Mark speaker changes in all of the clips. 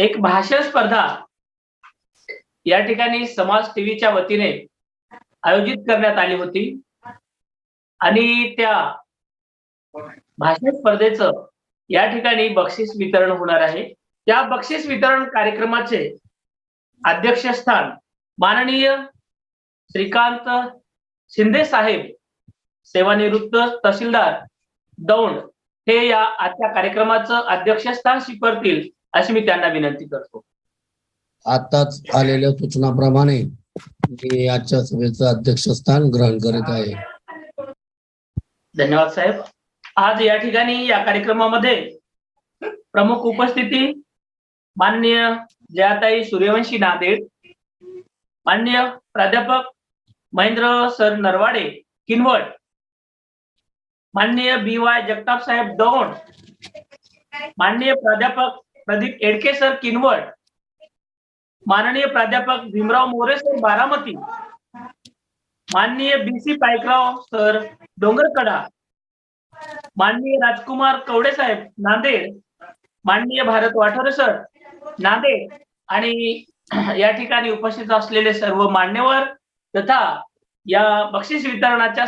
Speaker 1: एक भाषण स्पर्धा या ठिकाणी समाज टीव्हीच्या वतीने आयोजित करण्यात आली होती. आणि त्या भाषण स्पर्धेचं या ठिकाणी बक्षीस वितरण होणार आहे. त्या बक्षीस वितरण कार्यक्रमाचे अध्यक्षस्थान माननीय श्रीकांत शिंदे साहेब सेवानिवृत्त तहसीलदार दौंड हे या आजच्या कार्यक्रमाचं अध्यक्षस्थान स्वीकारतील अशी मी त्यांना विनंती करतो.
Speaker 2: आताच आलेल्या सूचनाप्रमाणे मी आजच्या सभेचं अध्यक्षस्थान ग्रहण करीत आहे.
Speaker 1: धन्यवाद साहेब. आज या ठिकाणी या कार्यक्रमामध्ये प्रमुख उपस्थिती माननीय जयाताई सूर्यवंशी नांदेड माननीय प्राध्यापक महेंद्र सर नरवाडे किनवट माननीय बी वाय जगताप साहेब दौंड माननीय प्राध्यापक प्रदीप एडके सर किनवट. माननीय प्राध्यापक भीमराव मोरे सर बारामती. माननीय B C Paikrao sir Dongarkada. माननीय राजकुमार कवडे साहेब नांदेड. माननीय भारत वाठारे सर नांदेड. आणि या ठिकाणी उपस्थित असलेले सर्व मान्यवर तथा या बक्षीस वितरणाच्या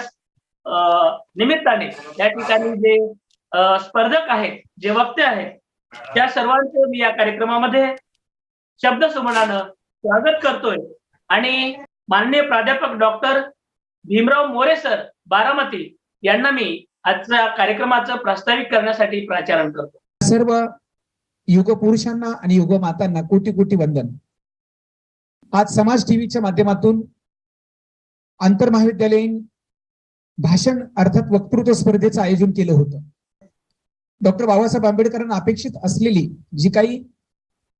Speaker 1: अं, निमित्ताने या ठिकाणी जे स्पर्धक आहेत जे वक्ते आहेत त्या सर्वांचं मी या कार्यक्रमामध्ये शब्द सुमनानं स्वागत करतोय. आणि माननीय प्राध्यापक डॉक्टर भीमराव मोरे सर बारामती यांना मी आजच्या कार्यक्रमाचं प्रास्ताविक करण्यासाठी प्राचारण करतो.
Speaker 3: सर्व युग पुरुषांना आणि युग मातांना कोटी कोटी वंदन. आज समाज टीव्हीच्या माध्यमातून आंतर महाविद्यालयीन भाषण अर्थात वक्तृत्व स्पर्धेचं आयोजन केलं होतं. डॉक्टर बाबासाहेब आंबेडकरांना अपेक्षित असलेली जी काही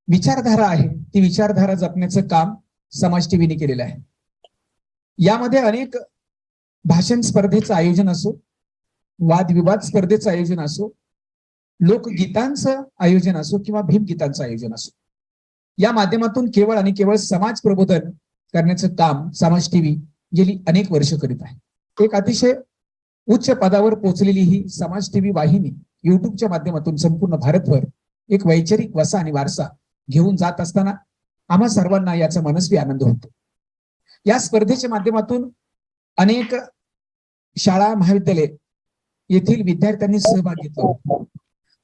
Speaker 3: विचारधारा आहे ती विचारधारा जपण्याचं काम समाज टीव्हीने केलेलं आहे. यामध्ये अनेक भाषण स्पर्धेचं आयोजन असो वादविवाद स्पर्धेचं आयोजन असो लोकगीतांचं आयोजन असो किंवा भीमगीतांचं आयोजन असो या माध्यमातून केवळ आणि केवळ समाज प्रबोधन करण्याचं काम समाज टीव्ही गेली अनेक वर्ष करीत आहे. एक अतिशय उच्च पदावर पोचलेली ही समाज टीव्ही वाहिनी युट्यूबच्या माध्यमातून संपूर्ण भारतभर एक वैचारिक वसा आणि वारसा घेऊन जात असताना आम्हा सर्वांना याचा मनस्वी आनंद होतो. या स्पर्धेच्या माध्यमातून अनेक शाळा महाविद्यालय येथील विद्यार्थ्यांनी सहभाग घेतला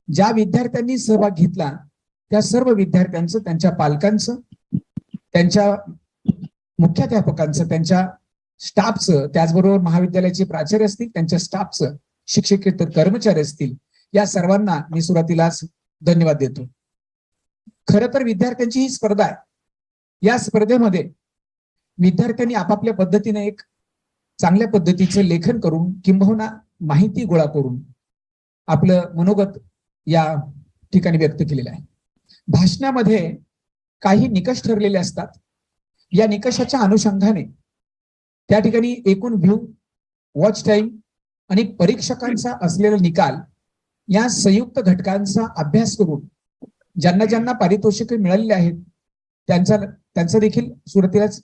Speaker 3: ज्या विद्यार्थ्यांनी सहभाग घेतला त्या सर्व विद्यार्थ्यांचं त्यांच्या पालकांचं त्यांच्या मुख्याध्यापकांचं त्यांच्या स्टाफचं त्याचबरोबर महाविद्यालयाचे प्राचार्य असतील त्यांच्या स्टाफचं शिक्षकेतर कर्मचारी असतील या सर्वांना मी सुरुवातीलाच धन्यवाद देतो. खर तर विद्यार्थ्यांची ही स्पर्धा आहे. या स्पर्धेमध्ये विद्यार्थ्यांनी आपापल्या पद्धतीने एक चांगल्या पद्धतीचं लेखन करून किंबहुना माहिती गोळा करून आपलं मनोगत या ठिकाणी व्यक्त केलेलं आहे. भाषणामध्ये काही निकष ठरलेले असतात. या निकषाच्या अनुषंगाने त्या ठिकाणी एकूण व्ह्यू वॉच टाईम आणि परीक्षकांचा असलेला निकाल या संयुक्त घटकांचा अभ्यास करून ज्यांना ज्यांना पारितोषिके मिळालेले आहेत त्यांचा त्यांचा देखील सुरुवातीलाच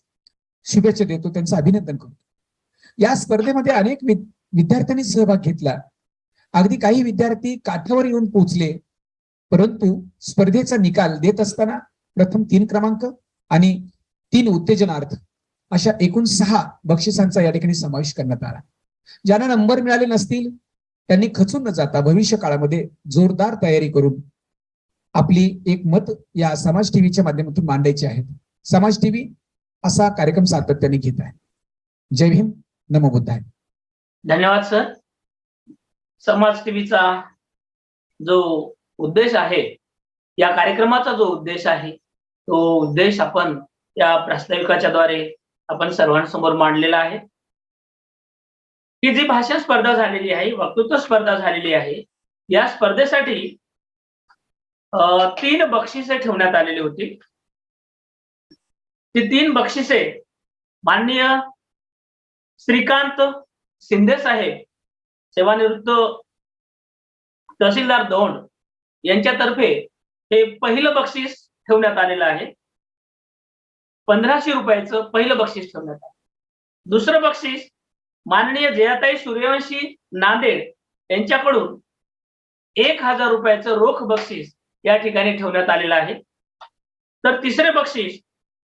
Speaker 3: शुभेच्छा देतो त्यांचं अभिनंदन करतो. या स्पर्धेमध्ये अनेक विद्यार्थ्यांनी सहभाग घेतला. अगदी काही विद्यार्थी काठावर येऊन पोहोचले परंतु स्पर्धेचा निकाल देत असताना प्रथम तीन क्रमांक आणि तीन उत्तेजनार्थ अशा एकूण सहा बक्षिसांचा या ठिकाणी समावेश करण्यात आला. ज्यांना नंबर मिळाले नसतील त्यांनी खचून न जाता भविष्य काळामध्ये जोरदार तयारी करून आपली एक मत या समाज टीव्हीच्या माध्यमातून मांडायची आहेत समाज टीव्ही असा कार्यक्रम सातत्याने घेत आहे. जय भीम. नमो बुद्धाय.
Speaker 1: धन्यवाद सर समाज टीव्हीचा जो उद्देश आहे या कार्यक्रमाचा जो उद्देश आहे तो उद्देश आपण या प्रास्ताविकाच्या द्वारे आपण सर्वांसमोर मांडलेला आहे. ही जी भाषण स्पर्धा झालेली आहे वक्तृत्व स्पर्धा झालेली आहे या स्पर्धेसाठी तीन बक्षिसे ठेवण्यात आलेली होती. ती तीन बक्षिसे माननीय श्रीकांत शिंदे साहेब सेवानिवृत्त तहसीलदार दोंड यांच्यातर्फे हे पहिलं बक्षीस ठेवण्यात आलेलं आहे. पंधराशे रुपयाचं पहिलं बक्षीस ठेवण्यात आलं. दुसरं बक्षीस माननीय जयाताई सूर्यवंशी नांदेड यांच्याकडून एक हजार रुपयाचं रोख बक्षीस या ठिकाणी ठेवण्यात आलेलं आहे. तर तिसरे बक्षीस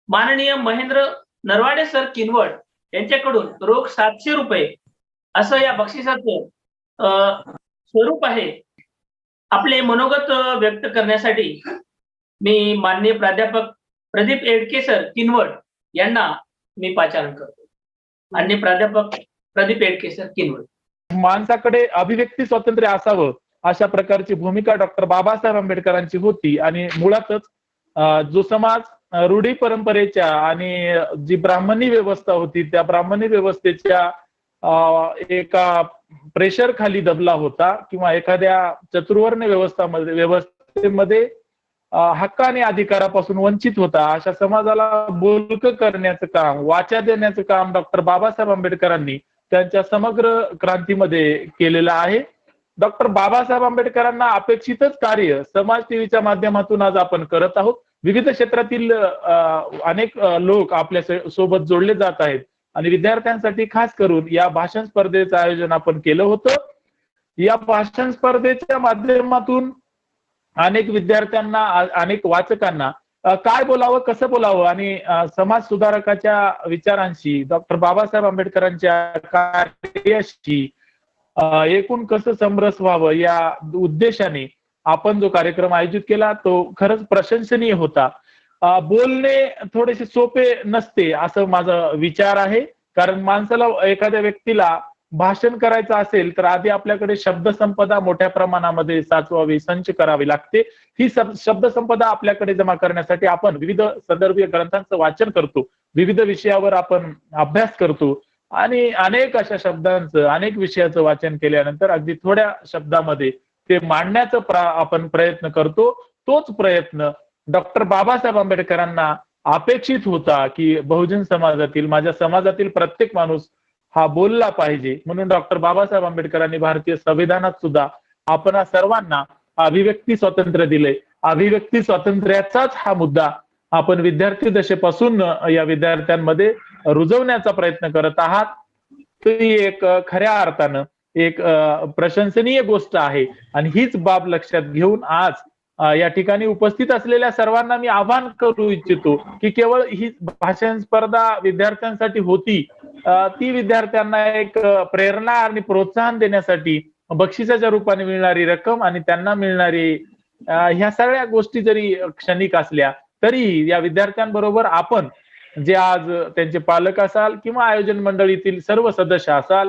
Speaker 1: माननीय महेंद्र नरवाडे सर किनवट यांच्याकडून रोख सातशे रुपये असं या बक्षिसाचं स्वरूप आहे. आपले मनोगत व्यक्त करण्यासाठी मी माननीय प्राध्यापक प्रदीप एडके सर किनवट यांना मी पाचारण करतो. माननीय प्राध्यापक प्रदीप एडके किनवट
Speaker 4: माणसाकडे अभिव्यक्ती स्वातंत्र्य असावं अशा प्रकारची भूमिका डॉक्टर बाबासाहेब आंबेडकरांची होती आणि मुळातच जो समाज रूढी परंपरेच्या आणि जी ब्राह्मणी व्यवस्था होती त्या ब्राह्मणी व्यवस्थेच्या एका प्रेशर खाली दबला होता किंवा एखाद्या चतुर्वर्ण व्यवस्थामध्ये व्यवस्थेमध्ये हक्क आणि अधिकारापासून वंचित होता अशा समाजाला बोलक करण्याचं काम वाचा देण्याचं काम डॉक्टर बाबासाहेब आंबेडकरांनी त्यांच्या समग्र क्रांतीमध्ये केलेलं आहे. डॉक्टर बाबासाहेब आंबेडकरांना अपेक्षितच कार्य समाज टीव्हीच्या माध्यमातून आज आपण करत आहोत. विविध क्षेत्रातील अनेक लोक आपल्यासोबत जोडले जात आहेत. आणि विद्यार्थ्यांसाठी खास करून या भाषण स्पर्धेचं आयोजन आपण केलं होतं. या भाषण स्पर्धेच्या माध्यमातून अनेक विद्यार्थ्यांना अनेक वाचकांना काय बोलावं कसं बोलावं? आणि समाज सुधारकाच्या विचारांशी डॉक्टर बाबासाहेब आंबेडकरांच्या कार्याशी एकूण कसं समरस व्हावं या उद्देशाने आपण जो कार्यक्रम आयोजित केला तो खरंच प्रशंसनीय होता. बोलणे थोडेसे सोपे नसते असं माझा विचार आहे. कारण माणसाला एखाद्या व्यक्तीला भाषण करायचं असेल तर आधी आपल्याकडे शब्दसंपदा मोठ्या प्रमाणामध्ये साचवावी संच करावी लागते. ही शब्दसंपदा आपल्याकडे जमा करण्यासाठी आपण विविध संदर्भीय ग्रंथांचं वाचन करतो. विविध विषयावर आपण अभ्यास करतो. आणि अनेक अशा शब्दांचं अनेक विषयाचं वाचन केल्यानंतर अगदी थोड्या शब्दामध्ये ते मांडण्याचा प्रा आपण प्रयत्न करतो. तोच प्रयत्न डॉक्टर बाबासाहेब आंबेडकरांना अपेक्षित होता की बहुजन समाजातील माझ्या समाजातील प्रत्येक माणूस हा बोलला पाहिजे. म्हणून डॉक्टर बाबासाहेब आंबेडकरांनी भारतीय संविधानात सुद्धा आपण सर्वांना अभिव्यक्ती स्वातंत्र्य दिले. अभिव्यक्ती स्वातंत्र्याचाच हा मुद्दा आपण विद्यार्थी दशेपासून या विद्यार्थ्यांमध्ये रुजवण्याचा प्रयत्न करत आहात. ती एक खऱ्या अर्थानं एक प्रशंसनीय गोष्ट आहे. आणि हीच बाब लक्षात घेऊन आज या ठिकाणी उपस्थित असलेल्या सर्वांना मी आवाहन करू इच्छितो की केवळ ही भाषण स्पर्धा विद्यार्थ्यांसाठी होती. ती विद्यार्थ्यांना एक प्रेरणा आणि प्रोत्साहन देण्यासाठी बक्षिसाच्या रूपाने मिळणारी रक्कम आणि त्यांना मिळणारी ह्या सगळ्या गोष्टी जरी क्षणिक असल्या तरी या विद्यार्थ्यांबरोबर आपण जे आज त्यांचे पालक असाल किंवा आयोजन मंडळीतील सर्व सदस्य असाल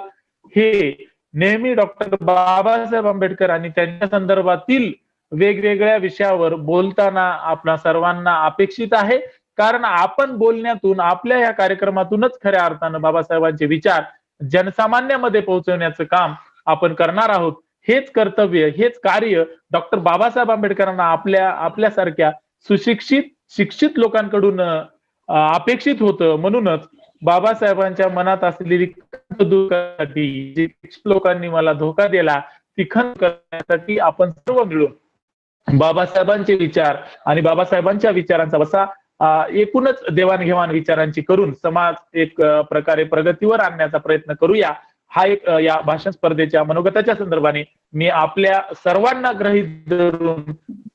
Speaker 4: हे नेहमी डॉक्टर बाबासाहेब आंबेडकर आणि त्यांच्या संदर्भातील वेगवेगळ्या विषयावर बोलताना आपणा सर्वांना अपेक्षित आहे. कारण आपण बोलण्यातून आपल्या या कार्यक्रमातूनच खऱ्या अर्थानं बाबासाहेबांचे विचार जनसामान्यामध्ये पोहोचवण्याचं काम आपण करणार आहोत. हेच कर्तव्य हेच कार्य डॉक्टर बाबासाहेब आंबेडकरांना आपल्या आपल्यासारख्या सुशिक्षित शिक्षित लोकांकडून अपेक्षित होतं म्हणूनच बाबासाहेबांच्या मनात असलेली जी शिक्षित लोकांनी मला धोका दिला ती खंत करण्यासाठी आपण सर्व मिळून बाबासाहेबांचे विचार आणि बाबासाहेबांच्या विचारांचा वसा एकूणच देवाणघेवाण विचारांची करून समाज एक प्रकारे प्रगतीवर आणण्याचा प्रयत्न करूया. हा एक या भाषण स्पर्धेच्या मनोगताच्या संदर्भाने मी आपल्या सर्वांना ग्रहित धरून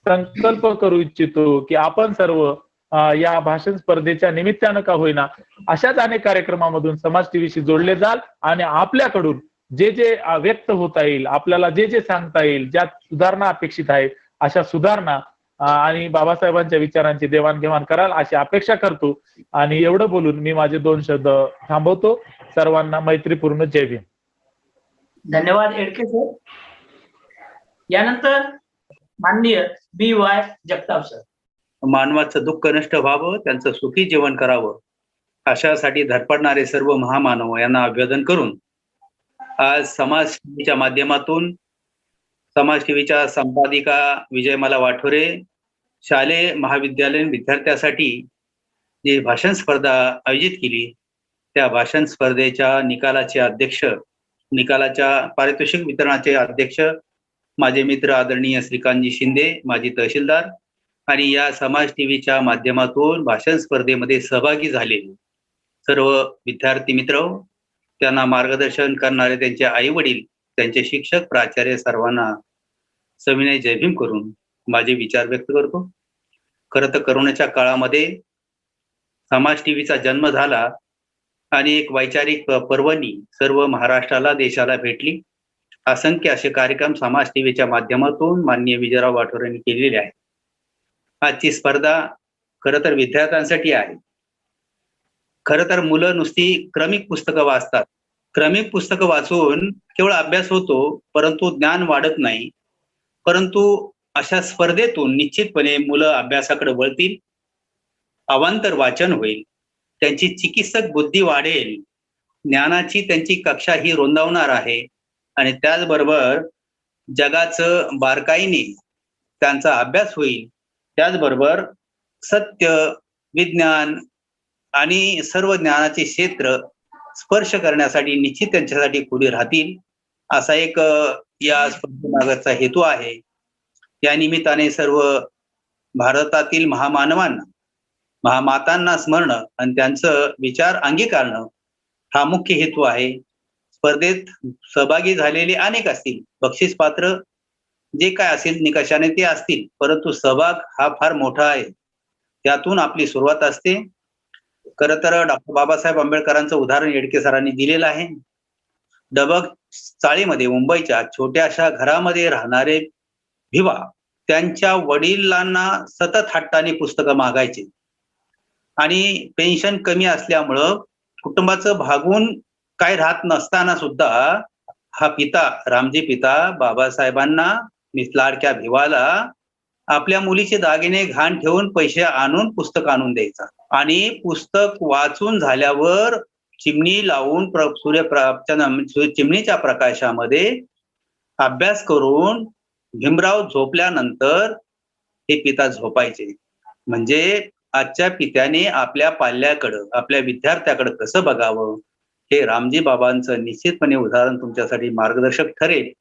Speaker 4: संकल्प करू इच्छितो की आपण सर्व या भाषण स्पर्धेच्या निमित्तानं का होईना अशाच अनेक कार्यक्रमामधून समाज टीव्हीशी जोडले जाल आणि आपल्याकडून जे जे व्यक्त होता येईल आपल्याला जे जे सांगता येईल ज्या सुधारणा अपेक्षित आहेत अशा सुधारणा आणि बाबासाहेबांच्या विचारांची देवाणघेवाण कराल अशी अपेक्षा करतो. आणि एवढं बोलून मी माझे दोन शब्द थांबवतो. सर्वांना मैत्रीपूर्ण जय भीम.
Speaker 1: धन्यवाद एडके सर. यानंतर माननीय बी वाय जगताप सर.
Speaker 5: मानवाचं दुःख नष्ट व्हावं त्यांचं सुखी जीवन करावं अशासाठी धडपडणारे सर्व महामानव यांना अभिवादन करून आज समाज टीव्हीच्या माध्यमातून समाज टीव्हीच्या संपादिका विजयमाला वाठोरे शालेय महाविद्यालयीन विद्यार्थ्यासाठी जी भाषण स्पर्धा आयोजित केली त्या भाषण स्पर्धेच्या निकालाचे अध्यक्ष निकालाच्या पारितोषिक वितरणाचे अध्यक्ष माझे मित्र आदरणीय श्रीकांतजी शिंदे माजी तहसीलदार आणि या समाज टीव्हीच्या माध्यमातून भाषण स्पर्धेमध्ये सहभागी झालेले सर्व विद्यार्थी मित्र त्यांना मार्गदर्शन करणारे त्यांचे आई वडील त्यांचे शिक्षक प्राचार्य सर्वांना सविनय जयभीम करून माझे विचार व्यक्त करतो. खरं तर करोनाच्या काळामध्ये समाज टीव्हीचा जन्म झाला आणि एक वैचारिक पर्वणी सर्व महाराष्ट्राला देशाला भेटली. असंख्य असे कार्यक्रम समाज टीव्हीच्या माध्यमातून माननीय विजयराव वाठोर यांनी केलेले आहेत. आजची स्पर्धा खरं तर विद्यार्थ्यांसाठी आहे. खरं तर मुलं नुसती क्रमिक पुस्तकं वाचतात. क्रमिक पुस्तकं वाचून केवळ अभ्यास होतो परंतु ज्ञान वाढत नाही. परंतु अशा स्पर्धेतून निश्चितपणे मुलं अभ्यासाकडे वळतील अवांतर वाचन होईल त्यांची चिकित्सक बुद्धी वाढेल ज्ञानाची त्यांची कक्षा ही रोंदावणार आहे आणि त्याचबरोबर जगाचं बारकाईने त्यांचा अभ्यास होईल. त्याचबरोबर सत्य विज्ञान आणि सर्व ज्ञानाचे क्षेत्र स्पर्श करण्यासाठी निश्चित त्यांच्यासाठी खुली राहतील? असा एक या स्पर्धेमागचा हेतू आहे. या निमित्ताने सर्व भारतातील महामानवांना महामातांना स्मरणं आणि त्यांचं विचार अंगीकारणं हा मुख्य हेतू आहे. स्पर्धेत सहभागी झालेले अनेक असतील. बक्षीस पात्र जे काय असेल निकषाने ते असतील. परंतु सहभाग हा फार मोठा आहे. त्यातून आपली सुरुवात असते. खरं तर डॉक्टर बाबासाहेब आंबेडकरांचं उदाहरण येडके सरांनी दिलेलं आहे. डबक चाळीमध्ये मुंबईच्या छोट्याशा घरामध्ये राहणारे भिवा त्यांच्या वडिलांना सतत हट्टाने पुस्तकं मागायचे. आणि पेन्शन कमी असल्यामुळं कुटुंबाचं भागून काय राहत नसताना सुद्धा हा पिता रामजी पिता बाबासाहेबांना मिस लाडक्या भिवाला आपल्या मुलीचे दागिने घाण ठेवून पैसे आणून पुस्तक आणून द्यायचा. आणि पुस्तक वाचून झाल्यावर चिमणी लावून प्र- सूर्यप्रा चिमणीच्या प्रकाशामध्ये अभ्यास करून भीमराव झोपल्यानंतर हे पिता झोपायचे. म्हणजे आजच्या पित्याने आपल्या पाल्याकडं आपल्या विद्यार्थ्याकडं कसं बघावं? हे रामजी बाबांचं निश्चितपणे उदाहरण तुमच्यासाठी मार्गदर्शक ठरेल.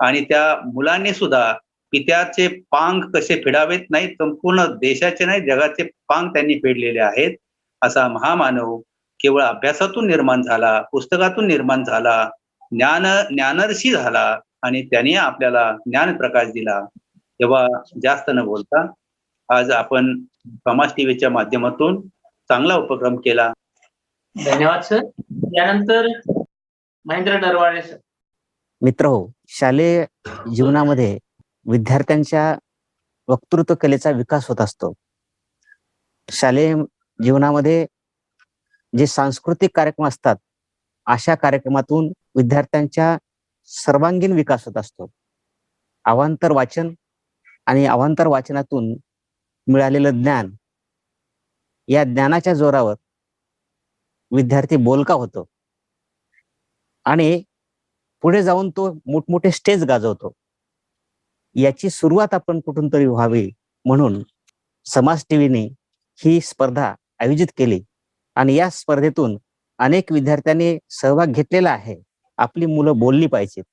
Speaker 5: आणि त्या मुलांनी सुद्धा पित्याचे पांग कसे फेडावेत नाही संपूर्ण देशाचे नाही जगाचे पांग त्यांनी फेडलेले आहेत असा महामानव केवळ अभ्यासातून निर्माण झाला पुस्तकातून निर्माण झाला ज्ञान ज्ञानर्षी झाला आणि त्याने आपल्याला ज्ञान प्रकाश दिला. तेव्हा जास्त न बोलता आज आपण समाज टीव्हीच्या माध्यमातून चांगला उपक्रम केला.
Speaker 1: धन्यवाद सर. यानंतर महेंद्र नरवाळे सर.
Speaker 6: मित्र हो शालेय जीवनामध्ये विद्यार्थ्यांच्या वक्तृत्व कलेचा विकास होत असतो. शालेय जीवनामध्ये जे सांस्कृतिक कार्यक्रम असतात अशा कार्यक्रमातून विद्यार्थ्यांच्या सर्वांगीण विकास होत असतो. अवांतर वाचन आणि अवांतर वाचनातून मिळालेलं ज्ञान या ज्ञानाच्या जोरावर विद्यार्थी बोलका होतो. आणि पुढे जाऊन तो मोठमोठे स्टेज गाजवतो. याची सुरुवात आपण कुठून तरी व्हावी म्हणून समाज टीव्हीने ही स्पर्धा आयोजित केली. आणि या स्पर्धेतून अनेक विद्यार्थ्यांनी सहभाग घेतलेला आहे. आपली मुलं बोलली पाहिजेत.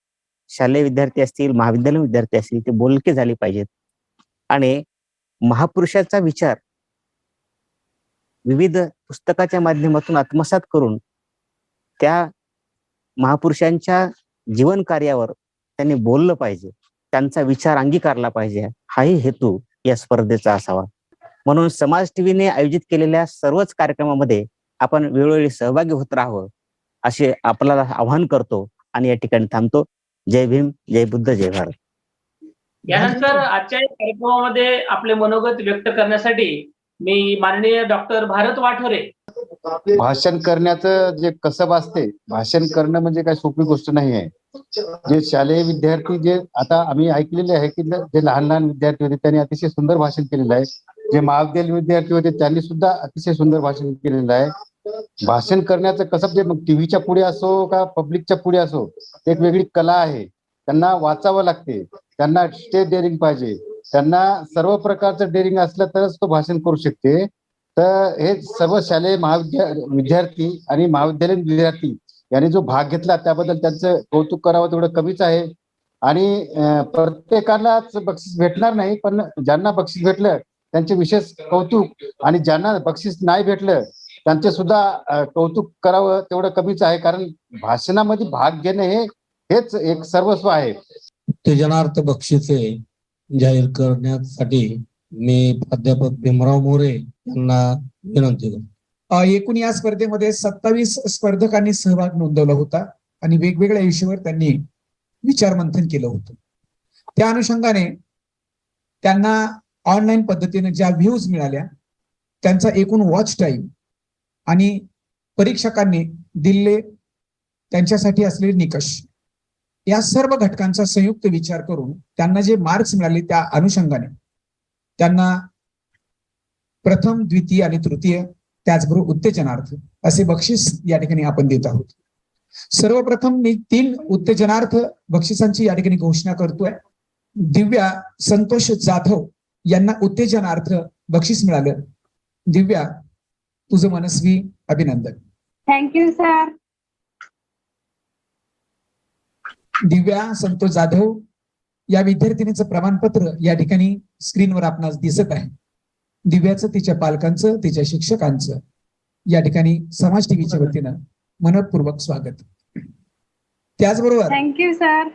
Speaker 6: शालेय विद्यार्थी असतील महाविद्यालयीन विद्यार्थी असतील ते बोलके झाले पाहिजेत. आणि महापुरुषाचा विचार विविध पुस्तकाच्या माध्यमातून आत्मसात करून त्या महापुरुषांच्या जीवन कार्यावर त्यांनी बोललं पाहिजे. त्यांचा विचार अंगीकारला पाहिजे. हाही हेतू या स्पर्धेचा असावा. म्हणून समाज टीव्हीने आयोजित केलेल्या सर्वच कार्यक्रमामध्ये आपण वेळोवेळी सहभागी होत राहावं असे आपल्याला आवाहन करतो आणि या ठिकाणी थांबतो. जय भीम जय बुद्ध जय भारत.
Speaker 1: यानंतर आजच्या कार्यक्रमामध्ये आपले मनोगत व्यक्त करण्यासाठी मी माननीय डॉक्टर भारत वाठोरे.
Speaker 7: भाषण करण्याचं जे कसब असते भाषण करणं म्हणजे काही सोपी गोष्ट नाही आहे. जे शालेय विद्यार्थी जे आता आम्ही ऐकलेले आहे की जे लहान लहान विद्यार्थी होते त्यांनी अतिशय सुंदर भाषण केलेलं आहे. जे महाविद्यालयीन विद्यार्थी होते त्यांनी सुद्धा अतिशय सुंदर भाषण केलेलं आहे. भाषण करण्याचं कसब जे मग टीव्हीच्या पुढे असो का पब्लिकच्या पुढे असो एक वेगळी कला आहे. त्यांना वाचावं लागते. त्यांना स्टेज डेअरिंग पाहिजे. त्यांना सर्व प्रकारचं डेअरिंग असलं तरच तो भाषण करू शकते. तर हे सर्व शालेय महाविद्या विद्यार्थी आणि महाविद्यालयीन विद्यार्थी यांनी जो भाग घेतला त्याबद्दल त्यांचं कौतुक करावं तेवढं कमीच आहे. आणि प्रत्येकालाच बक्षीस भेटणार नाही पण ज्यांना बक्षीस भेटलं त्यांचे विशेष कौतुक आणि ज्यांना बक्षीस नाही भेटलं त्यांचे सुद्धा कौतुक करावं तेवढं कमीच आहे. कारण भाषणामध्ये भाग घेणे हे हेच एक सर्वस्व आहे.
Speaker 2: उत्तेजनार्थ बक्षिसे जाहीर करण्यासाठी मी प्राध्यापक भीमराव मोरे यांना विनंती करतो.
Speaker 3: एकूण या स्पर्धेमध्ये सत्तावीस स्पर्धकांनी सहभाग नोंदवला होता आणि वेगवेगळ्या विषयावर त्यांनी विचार मंथन केलं होतं. त्या अनुषंगाने त्यांना ऑनलाईन पद्धतीने ज्या व्ह्यूज मिळाल्या त्यांचा एकूण वॉच टाइम आणि परीक्षकांनी दिले त्यांच्यासाठी असलेले निकष या सर्व घटकांचा संयुक्त विचार करून त्यांना जे मार्क्स मिळाले त्या अनुषंगाने त्यांना प्रथम द्वितीय आणि तृतीय त्याचबरोबर उत्तेजनार्थ असे बक्षीस या ठिकाणी आपण देत आहोत. सर्वप्रथम मी तीन उत्तेजनार्थ बक्षिसांची या ठिकाणी घोषणा करतोय. दिव्या संतोष जाधव यांना उत्तेजनार्थ बक्षीस मिळालं. दिव्या तुझं मनस्वी अभिनंदन.
Speaker 8: Thank you sir
Speaker 3: Divya Santosh Jadhav या विद्यार्थिनीचं प्रमाणपत्र या ठिकाणी स्क्रीनवर आपणास दिसत आहे. दिव्याचं तिच्या पालकांचं तिच्या शिक्षकांचं या ठिकाणी समाज टीव्हीच्या वतीनं मनपूर्वक स्वागत. त्याचबरोबर
Speaker 8: थँक्यू सर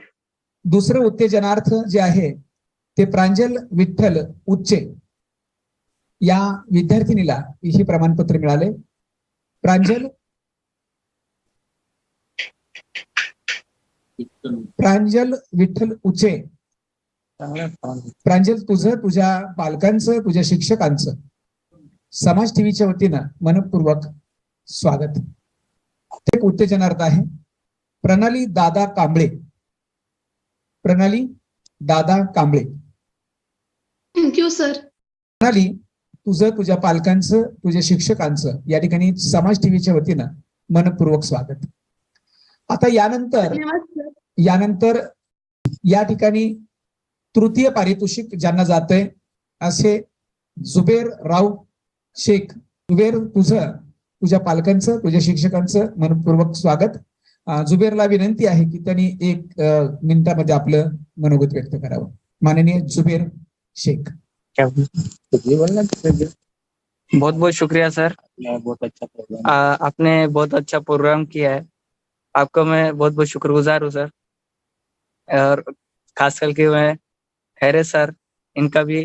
Speaker 3: दुसरं उत्तेजनार्थ जे आहे ते प्रांजल विठ्ठल उच्चे या विद्यार्थिनीला हे प्रमाणपत्र मिळाले. प्रांजल प्रांजल विठ्ठल उचे. प्रांजल तुझं तुझ्या पालकांचं तुझ्या शिक्षकांचं. समाज टीव्हीच्या वतीनं मनपूर्वक स्वागत. एक उत्तेजनार्थ आहे. प्रणाली दादा कांबळे. प्रणाली दादा कांबळे.
Speaker 8: थँक्यू सर
Speaker 3: प्रणाली तुझं तुझ्या पालकांचं तुझ्या शिक्षकांचं या ठिकाणी समाज टीव्हीच्या वतीनं मनपूर्वक स्वागत. आता यानंतर यानंतर या ठिकाणी तृतीय पारितोषिक ज्यांना जातंय असे जुबेर राव शेख जुबेर तुझं तुझ्या पालकांचं तुझ्या शिक्षकांचं मनपूर्वक स्वागत. जुबेरला विनंती आहे की त्यांनी एक मिनिटामध्ये आपलं मनोगत व्यक्त करावं. माननीय जुबेर शेख.
Speaker 9: बहुत बहुत शुक्रिया सर. बहुत अच्छा आपने बहुत अच्छा प्रोग्राम किया है. आपका मैं बहुत बहुत शुक्रगुजार हूँ सर. और खास करके मैं हैरे सर इनका भी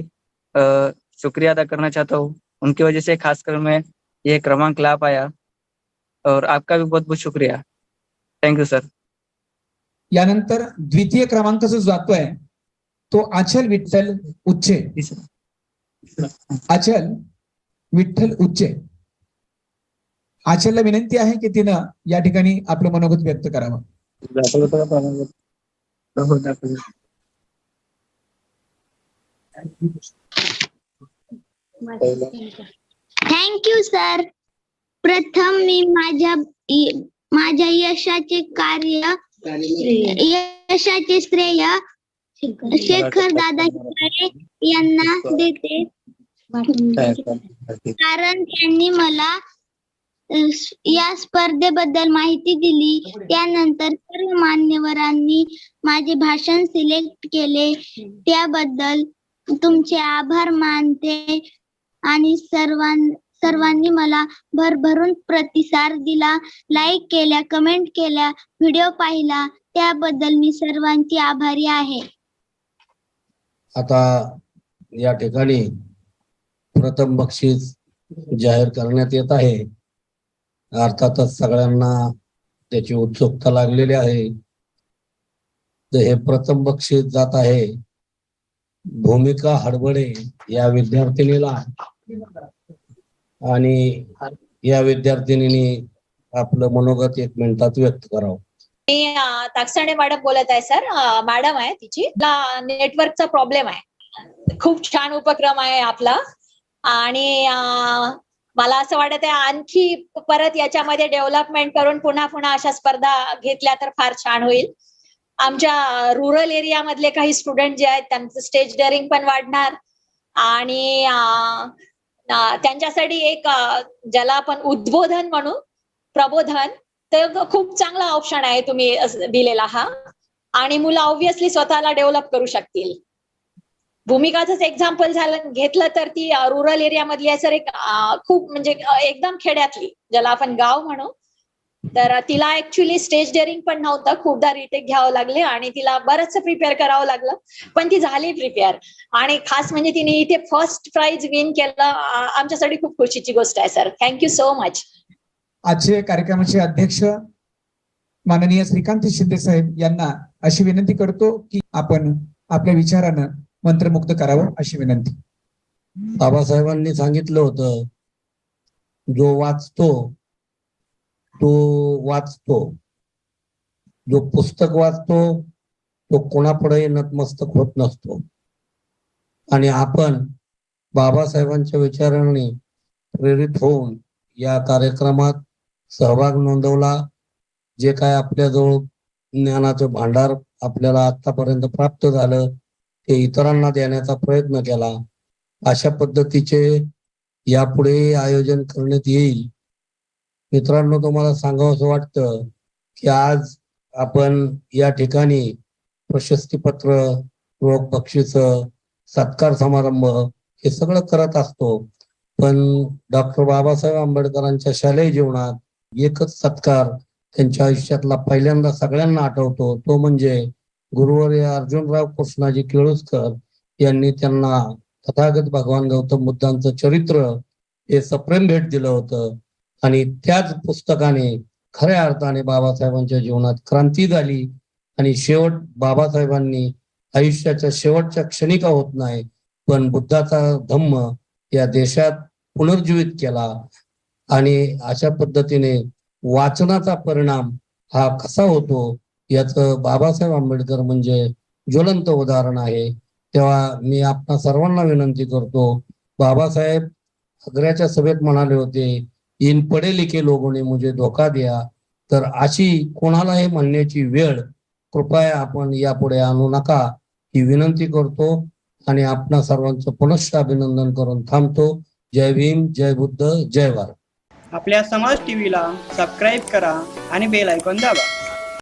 Speaker 9: अ, शुक्रिया अदा करना चाहता हूँ। उनकी वजह से खासकर मैं ये क्रमांक ला पाया और आपका भी बहुत बहुत शुक्रिया। थैंक यू सर
Speaker 3: यानंतर द्वितीय क्रमांक जो जातोय तो आचल विठ्ठल उच्चे. आचल विठ्ठल उच्चे. आचलला विनंती आहे की तिनं या ठिकाणी आपलं मनोगत व्यक्त करावं.
Speaker 10: थँक्यू सर प्रथम मी माझ्या माझ्या यशाचे कार्य यशाचे श्रेय शेखर दादा यांना देते. कारण त्यांनी मला या स्पर्धेबद्दल माहिती दिली. त्यानंतर सर्व मान्यवरांनी माझे भाषण सिलेक्ट केले. त्याबद्दल तुमचे आभार मानते आणि सर्वां सर्वांनी मला भरभरून प्रतिसाद दिला. लाईक केल्या कमेंट केल्या व्हिडिओ पाहिला त्याबद्दल मी सर्वांची आभारी आहे.
Speaker 2: आता या ठिकाणी प्रथम बक्षीस जाहीर करण्यात येत आहे. अर्थातच सगळ्यांना त्याची उत्सुकता लागलेली आहे. तर हे प्रथम बक्षीस जात आहे. भूमिका हडबडे या विद्यार्थिनीला. आणि या विद्यार्थिनीने आपलं मनोगत एक मिनिटात व्यक्त करावं.
Speaker 11: मी ताकसाणे मॅडम बोलत आहे सर. मॅडम आहे तिची. नेटवर्कचा प्रॉब्लेम आहे. खूप छान उपक्रम आहे आपला. आणि मला असं वाटत आहे आणखी परत याच्यामध्ये डेव्हलपमेंट करून पुन्हा पुन्हा अशा स्पर्धा घेतल्या तर फार छान होईल. आमच्या रुरल एरिया मधले काही स्टुडंट जे आहेत त्यांचं स्टेज डेअरिंग पण वाढणार. आणि त्यांच्यासाठी एक ज्याला आपण उद्बोधन म्हणू प्रबोधन तर खूप चांगला ऑप्शन आहे तुम्ही दिलेला हा. आणि मुलं ऑब्विसली स्वतःला डेव्हलप करू शकतील. भूमिकाच एक्झाम्पल झालं घेतलं तर ती रुरल एरिया मधली आहे सर एक खूप म्हणजे एकदम खेड्यातली ज्याला आपण गाव म्हणू. तर तिला ऍक्च्युली स्टेज डेअरिंग पण नव्हतं खूपदा रिटेक घ्यावं लागले आणि तिला बरंच प्रिपेअर करावं लागलं पण ती झाली प्रिपेअर आणि खास म्हणजे तिने इथे फर्स्ट प्राइज विन केलं आमच्यासाठी खूप खुशीची गोष्ट आहे सर थँक्यू सो मच
Speaker 3: आजचे कार्यक्रमाचे अध्यक्ष माननीय श्रीकांत शिंदे साहेब यांना अशी विनंती करतो की आपण आपल्या विचारानं मंत्रमुक्त करावं अशी विनंती.
Speaker 2: बाबासाहेबांनी सांगितलं होतं जो वाचतो तो वाचतो. जो पुस्तक वाचतो तो कोणापुढे नतमस्तक होत नसतो. आणि आपण बाबासाहेबांच्या विचारांनी प्रेरित होऊन या कार्यक्रमात सहभाग नोंदवला जे काय आपल्याजवळ ज्ञानाचं भांडार आपल्याला आतापर्यंत प्राप्त झालं ते इतरांना देण्याचा प्रयत्न केला. अशा पद्धतीचे यापुढे आयोजन करण्यात येईल. मित्रांनो तुम्हाला सांगावं असं वाटतं की आज आपण या ठिकाणी प्रशस्तीपत्र रोख बक्षीस सत्कार समारंभ हे सगळं करत असतो. पण डॉक्टर बाबासाहेब आंबेडकरांच्या शालेय जीवनात एकच सत्कार त्यांच्या आयुष्यातला पहिल्यांदा सगळ्यांना आठवतो. तो म्हणजे गुरुवर्य अर्जुनराव कृष्णाजी केळुसकर यांनी त्यांना तथागत भगवान गौतम बुद्धांचं चरित्र हे सप्रेम भेट दिलं होतं. आणि त्याच पुस्तकाने खऱ्या अर्थाने बाबासाहेबांच्या जीवनात क्रांती झाली. आणि शेवट बाबासाहेबांनी आयुष्याच्या शेवटच्या क्षणिका होत नाही पण बुद्धाचा धम्म या देशात पुनर्जीवित केला. आणि अशा पद्धतीने वाचनाचा परिणाम हा कसा होतो याचं बाबासाहेब आंबेडकर म्हणजे ज्वलंत उदाहरण आहे. तेव्हा मी आपणा सर्वांना विनंती करतो बाबासाहेब आग्र्याच्या सभेत म्हणाले होते इन पडे लिखे लोगों ने मुझे धोका द्या. तर अशी कोणालाही म्हणण्याची वेळ कृपया आपण यापुढे आणू नका ही विनंती करतो आणि आपणा सर्वांचं पुनश्च अभिनंदन करून थांबतो. जय भीम जय बुद्ध जय भारत.
Speaker 12: आपल्या समाज टीव्हीला सबस्क्राईब करा आणि बेल ऐकून दाबा.